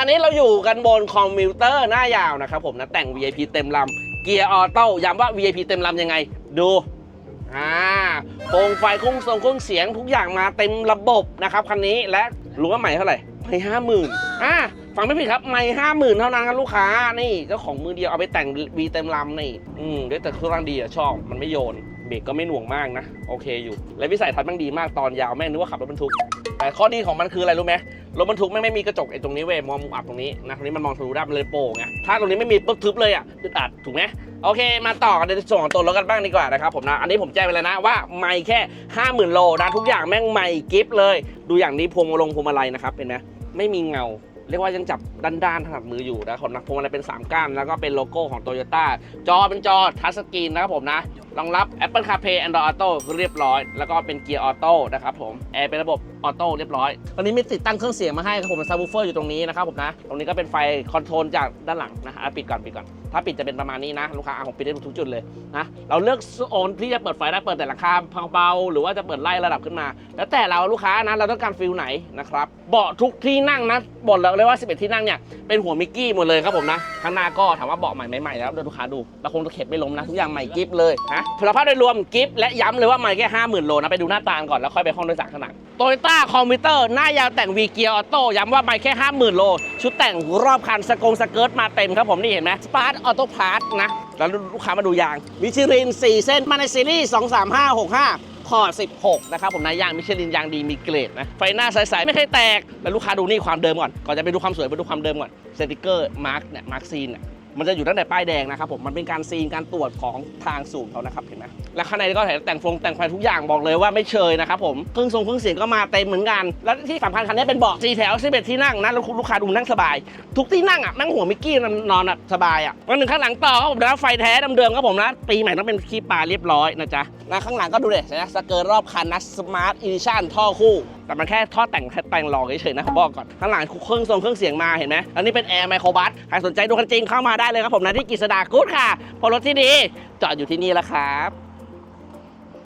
อนนี้เราอยู่กันบนคอมพิวเตอร์หน้ายาวนะครับผมนะแต่ง VIP เต็มลำเกียร์ออโต้ย้ำว่า VIP เต็มลำยังไง ดูอ่าโปรงไฟคุ้งทรงครื่องเสียงทุกอย่างมาเต็มระบบนะครับคันนี้และรู้ว่าใหม่เท่าไหร่ไม่ห้าหมื่นอ่าฟังไม่ผิดครับไม่ห้าหมื่นเท่านั้นครับลูกค้านี่เจ้าของมือเดียวเอาไปแต่ง V เต็มลำนี่อืมด้วยแต่เครื่องดีอะชอบมันไม่โยนเบรกก็ไม่หน่วงมากนะ โอเคอยู่ และวิสัยทัศน์มันดีมากตอนยาวแม่งนึกว่าขับรถบรรทุก แต่ข้อดีของมันคืออะไรรู้ไหมรถบรรทุกไม่งไม่มีกระจกไอ้ตรงนี้เว้ยมองมุมอับตรงนี้นะตรงนี้มันมองทะลุได้มันเลยโป่งไงถ้าตรงนี้ไม่มีปุ๊บทึบเลยอะอึดอัดถูกไหมโอเค มาต่อกันในส่วนของตัวรถกันบ้างดีกว่านะครับผมนะอันนี้ผมแจ้งไปแล้วนะว่าไม่แค่ 50,000 โลนะทุกอย่างแม่งใหม่กิฟต์เลย ดูอย่างนี้พวงมาลงพวงมาลัยนะครับเห็นไหมไม่มีเงาเรียกว่ายังจับด้านๆถนัดมืออยู่นะผมนะพวงมาลัยเป็น 3ก้านแล้วก็เป็นโลโก้ของ Toyota จอเป็นจอทัชสกรีนนะครับผมนะ รองรับ Apple CarPlay Android Auto เรียบร้อย แล้วก็เป็นเกียร์ออโต้นะครับผมแอร์เป็นระบบออโต้เรียบร้อยตอนนี้มีติดตั้งเครื่องเสียงมาให้ครับผมซับวูเฟอร์อยู่ตรงนี้นะครับผมนะ ตรงนี้ก็เป็นไฟคอนโทรลจากด้านหลังนะอะปิดก่อนปิดก่อน ถ้าปิดจะเป็นประมาณนี้นะลูกค้าอะผมปิดได้ทุกจุดเลยนะเราเลือกโอนที่จะเปิดไฟได้เปิดแต่ราคาเบาๆหรือว่าจะเปิดไล่ระดับขึ้นมา แล้วแต่เราลูกค้านะเราต้องการฟิลไหนนะครับเบาะทุกที่นั่งนะบอกเลยว่า 11 ที่นั่งเนี่ยเป็นหัวมิกกี้หมดเลยครับผมนะข้างหน้าก็ถามว่าเบาะใหม่ไม่ใหม่แล้วเดี๋ยวลูกค้าดูเราคงตะเข็บไม่ล้มนะทุกอย่างใหม่กิฟเลยนะพลภาพโดยรวมกิฟและย้ำเลยว่าใหม่แค่ห้าหมื่นโลนะไปดูหน้าตาก่อนแล้วค่อยไปห้องโดยสารข้างหลัง โตโยต้าคอมพิวเตอร์หน้ายาวแต่งวีเกียร์ออโต้ย้ำว่าใหม่แค่ห้าหมื่นโล ชุดแต่งรอบคันสกงสเกิร์ตมาเต็มครับผมนี่เห็นไหมสปาร์ตออโต้พาร์ทนะ แล้วลูกค้ามาดูยางมิชลิน 4 เส้นมาในซีรีส์23565 พอ 16 นะครับผมนะยางมิชลินยางดีมีเกรดนะ ไฟหน้าใสๆ ไม่เคยแตก แล้วลูกค้าดูนี่ความเดิมก่อน ก่อนจะไปดูความสวยไปดูความเดิมก่อนสติกเกอร์มาร์กเนี่ยมาร์กซีนเนี่ย มันจะอยู่ตั้งแต่ป้ายแดงนะครับผมมันเป็นการซีนการตรวจของทางศูนย์เขานะครับเห็นไหมแล้วข้างในก็แต่งฟงแต่งไฟทุกอย่างบอกเลยว่าไม่เชยนะครับผมเครื่องทรงเครื่องเสียงก็มาเต็มเหมือนกัน แล้วที่สำคัญคันนี้เป็นเบาะสีแถว11ที่นั่งนะแล้วลูกค้าดูนั่งสบาย ทุกที่นั่งอะนั่งหัวมิกกี้นอนอะสบายอะวันหนึ่งข้างหลังต่อครับผมนะไฟแท้เดิมๆครับผมนะปีใหม่ต้องเป็นขี้ปลาเรียบร้อยนะจ๊ะนะข้างหลังก็ดูเด็นะสเกิร์ตรอบคันนะสมาร์ทอีดิชั่นท่อคู่แต่มันแค่ท่อแต่งแต่งรองเฉยๆนะผมบอกก่อนข้างหลังเครื่องทรงเครื่องเสียงมาเห็นไหมแล้วนี่เป็นแอร์ไมโครบัสใครสนใจดูคันจริงเข้ามาได้เลยครับผมนะที่กิษดากู๊ดค่ะเพอรถที่ดีจอดอยู่ที่นี่แล้วครับ